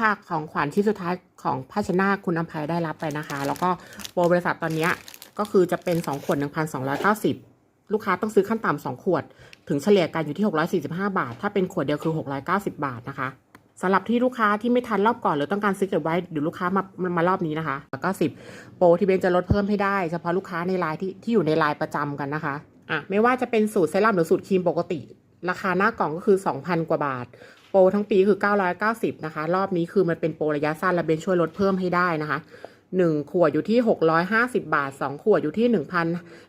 ค่ะของขวัญที่สุดท้ายของภาชนะคุณอภัยได้รับไปนะคะ แล้วก็โปรบริษัทตอนนี้ก็คือจะเป็น 2 ขวด 1,290 ลูกค้าต้องซื้อขั้นต่ำ2ขวด ถึงเฉลี่ยกันอยู่ที่ 645 บาท ถ้าเป็นขวดเดียวคือ 690 บาทนะคะสำหรับที่ลูกค้าที่ไม่ทันรอบก่อนหรือต้องการซื้อเก็บไว้เดี๋ยวลูกค้ามามามารอบนี้นะคะ แล้วก็ 10 โปรที่เบนจะลดเพิ่มให้ได้เฉพาะลูกค้าในไลน์ที่ที่อยู่ในไลน์ประจำกันนะคะอะไม่ว่าจะเป็นสูตรเซรั่มหรือสูตรครีมปกติ ราคาหน้ากล่องก็คือ 2,000 กว่าบาท โปรทั้งปีคือ 990 นะคะ รอบนี้คือมันเป็นโปรระยะสั้นและเบนช่วยลดเพิ่มให้ได้นะคะ1ขวดอยู่ที่650บาท2ขวดอยู่ที่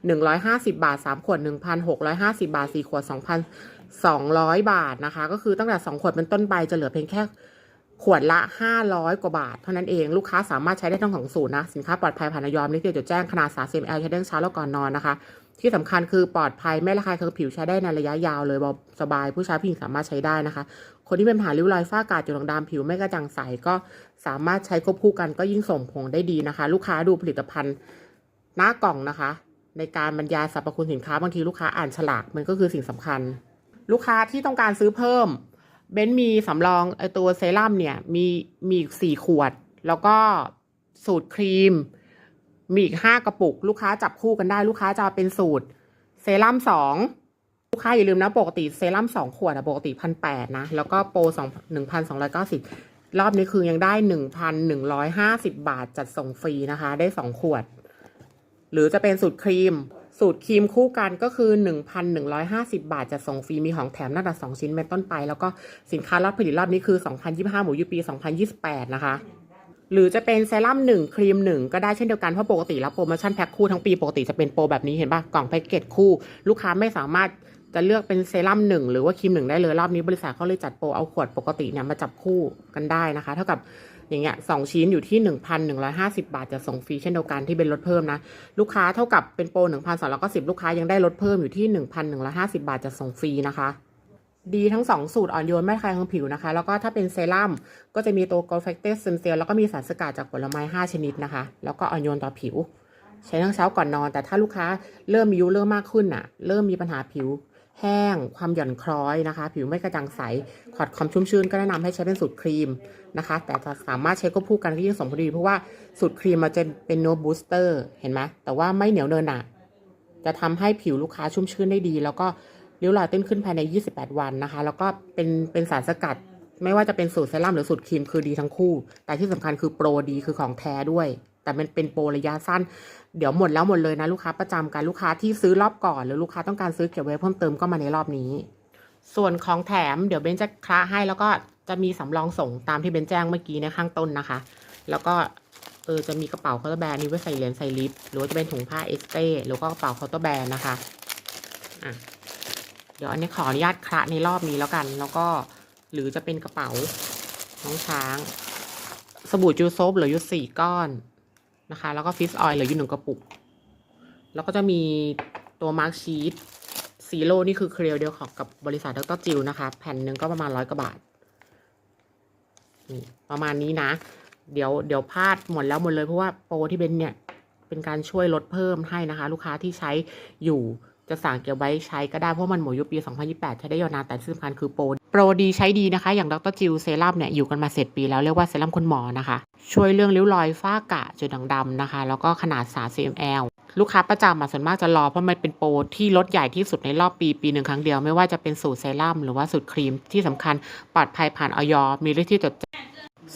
1,150บาท3ขวด1,650บาท4ขวด2,200บาทนะคะ ก็คือตั้งแต่2ขวดเป็นต้นไปจะเหลือเพียงแค่ขวดละ500กว่าบาท เท่านั้นเองลูกค้าสามารถใช้ได้ทั้งสองสูตรนะ สินค้าปลอดภัยผ่านยอมนี่คือจดแจ้งขนาด30 ml ใช้ได้งเช้าและก่อนนอนนะคะ ที่สำคัญคือปลอดภัยไม่ระคายเคืองผิวใช้ได้ในระยะยาวเลยเบาสบายผู้ชายผู้หญิงสามารถใช้ได้นะคะ คนที่เป็นปัญหาริ้วรอยฝ้ากาจุดด่างดำผิวไม่กระจ่างใสก็สามารถใช้ควบคู่กันก็ยิ่งส่งผลได้ดีนะคะ ลูกค้าดูผลิตภัณฑ์หน้ากล่องนะคะ ในการบรรยายสรรพคุณสินค้าบางทีลูกค้าอ่านฉลากมันก็คือสิ่งสำคัญ ลูกค้าที่ต้องการซื้อเพิ่มเบนซ์มีสำรองไอตัวเซรั่มเนี่ยมีมีอีกสี่ขวด แล้วก็สูตรครีม มีอีกห้ากระปุก ลูกค้าจับคู่กันได้ลูกค้าจะเป็นสูตร เซรั่มสองลูกค้าอย่าลืมนะปกติเซรั่มสองขวดอะปกติพันแปดนะ แล้วก็โปรสองหนึ่งพันสองร้อยเก้าสิบรอบนี้คือยังได้หนึ่งพันหนึ่งร้อยห้าสิบบาทจัดส่งฟรีนะคะ ได้สองขวด หรือจะเป็นสูตรครีม สูตรครีมคู่กันก็คือ1,150บาทจะส่งฟรีมีของแถมหน้าตัด2ชิ้นเป็นต้นไป แล้วก็สินค้ารอบผลิตรอบนี้คือ2025หมูยูปี2028นะคะ หรือจะเป็นเซรั่ม1ครีม 1 ก็ได้เช่นเดียวกัน เพราะปกติแล้วโปรโมชั่นแพ็คคู่ทั้งปีปกติจะเป็นโปรแบบนี้เห็นปะกล่องแพ็กเกจคู่ ลูกค้าไม่สามารถจะเลือกเป็นเซรั่มหนึ่งหรือว่าครีมหนึ่งได้เลย รอบนี้บริษัทเขาเลยจัดโปรเอาขวดปกติเนี่ยมาจับคู่กันได้นะคะ เท่ากับอย่างเงี้ยสองชิ้นอยู่ที่ 1,150 บาทจะส่งฟรีเช่นเดียวกันที่เป็นลดเพิ่มนะ ลูกค้าเท่ากับเป็นโปร1,210ลูกค้ายังได้ลดเพิ่มอยู่ที่ 1,150 บาทจะส่งฟรีนะคะ ดีทั้ง 2 สูตรอ่อนโยนไม่คลายของผิวนะคะ แล้วก็ถ้าเป็นเซรั่มก็จะมีตัว g o l f a c t o r Stem Cell แล้วก็มีสารสกัดจากผลไม้ 5 ชนิดนะคะ แล้วก็อ่อนโยนต่อผิว ใช้ทั้งเช้าก่อนนอน แต่ถ้าลูกค้าเริ่มมีอายุเริ่มมากขึ้นน่ะ เริ่มมีปัญหาผิวแห้ง ความหย่อนคล้อยนะคะ ผิวไม่กระจ่างใสขอดความชุ่มชื้นก็แนะนำให้ใช้เป็นสูตรครีมนะคะ แต่จะสามารถใช้ควบคู่กันที่ยิ่งสมพอดี เพราะว่าสูตรครีมมันจะเป็นโนบูสเตอร์เห็นไหมแต่ว่าไม่เหนียวเนินหนะจะทำให้ผิวลูกค้าชุ่มชื้นได้ดี แล้วก็ ริ้วรอยตื้นขึ้นภายใน 28 วันนะคะ แล้วก็เป็นเป็นสารสกัด ไม่ว่าจะเป็นสูตรเซรั่มหรือสูตรครีมคือดีทั้งคู่ แต่ที่สำคัญคือโปรดีคือของแท้ด้วย แต่มันเป็นโปรระยะสั้น เดี๋ยวหมดแล้วหมดเลยนะลูกค้าประจำกันลูกค้าที่ซื้อรอบก่อน หรือลูกค้าต้องการซื้อเก็บไว้เพิ่มเติมก็มาในรอบนี้ ส่วนของแถมเดี๋ยวเบนจะคละให้แล้วก็จะมีสำรองส่งตามที่เบนแจ้งเมื่อกี้ในข้างต้นนะคะ แล้วก็เออจะมีกระเป๋าเคาน์เตอร์แบรนด์นี้ไว้ใส่เหรียญใส่ลิปหรือว่าจะเป็นถุงผ้าเอ็กเต้หรือก็กระเป๋าเคาน์เตอร์แบรนด์นะคะอะ เดี๋ยวอันนี้ขออนุญาตคละในรอบนี้แล้วกัน แล้วก็หรือจะเป็นกระเป๋าน้องช้าง สบู่จูโซฟเหลืออยู่สี่ก้อนนะคะ แล้วก็ฟิสออยล์เหลืออยู่หนึ่งกระปุก แล้วก็จะมีตัวมาร์กชีตซีโร่นี่คือเคลียวเดียวของกับบริษัทดรจิวนะคะ แผ่นหนึ่งก็ประมาณร้อยกว่าบาทนี่ประมาณนี้นะ เดี๋ยวเดี๋ยวพลาดหมดแล้วหมดเลยเพราะว่าโปรที่เป็นเนี่ยเป็นการช่วยลดเพิ่มให้นะคะ ลูกค้าที่ใช้อยู่ จะสั่งเก็บไว้ใช้ก็ได้เพราะมันหมดยุคปี 2028 ใช้ได้ยาวนานแต่ที่สำคัญคือโปรโปรดีใช้ดีนะคะ อย่างดรจิวเซรั่มเนี่ยอยู่กันมาเสร็จปีแล้วเรียกว่าเซรั่มคุณหมอนะคะ ช่วยเรื่องริ้วรอยฝ้ากระจุดด่างดำนะคะ แล้วก็ขนาด 30 ml ลูกค้าประจำอะส่วนมากจะรอเพราะมันเป็นโปรที่ลดใหญ่ที่สุดในรอบปีปีหนึ่งครั้งเดียว ไม่ว่าจะเป็นสูตรเซรั่มหรือว่าสูตรครีมที่สำคัญปลอดภัยผ่านออยมีฤทธิ์ที่จดแจ้ง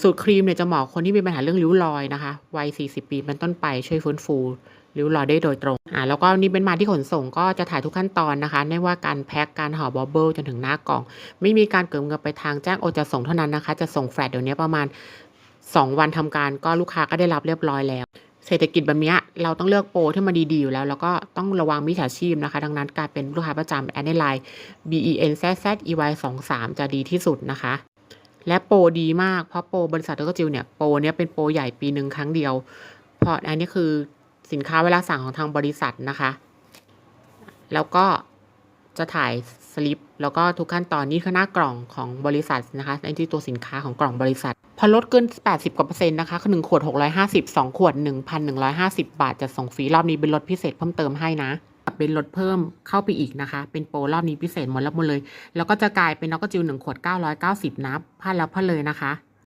สูตรครีมเนี่ยจะเหมาะคนที่มีปัญหาเรื่องริ้วรอยนะคะวัย 40 ปีเป็นต้นไปช่วยฟื้นฟู ริ้วรอยได้โดยตรงอ่าแล้วก็นี่เป็นมาที่ขนส่งก็จะถ่ายทุกขั้นตอนนะคะไม่ว่าการแพ็คการห่อบอบเบิลจนถึงหน้ากล่อง ไม่มีการเกินเงินไปทางแจ้งโอจะส่งเท่านั้นนะคะ จะส่งแฟลตเดี๋ยวนี้ประมาณ 2 วันทำการก็ลูกค้าก็ได้รับเรียบร้อยแล้ว เศรษฐกิจแบบนี้เราต้องเลือกโปรที่มันดีๆอยู่แล้ว แล้วก็ต้องระวังมิจฉาชีพนะคะ ดังนั้นการเป็นลูกค้าประจำแอดในไลน์ B E N Z Z E Y 2 3จะดีที่สุดนะคะและโปรดีมากเพราะโปรบริษัทเดรจิวเนี่ยโปรเนี้ยเป็นโปรใหญ่ปีหนึ่งครั้งเดียวเพราะอันนี้คือ สินค้าเวลาสั่งของทางบริษัทนะคะ แล้วก็จะถ่ายสลิปแล้วก็ทุกขั้นตอนนี้คือหน้ากล่องของบริษัทนะคะในที่ตัวสินค้าของกล่องบริษัท พอลดเกิน 80กว่าเปอร์เซ็นต์นะคะคือหนึ่งขวด 650 2 ขวด 1,150 บาทจะส่งฟรีรอบนี้เป็นลดพิเศษเพิ่มเติมให้นะเป็นลดเพิ่มเข้าไปอีกนะคะ เป็นโปรรอบนี้พิเศษหมดแล้วหมดเลย แล้วก็จะกลายเป็นนอกกระจิวหนึ่งขวด 990นับพลาดแล้วพลาดเลยนะคะ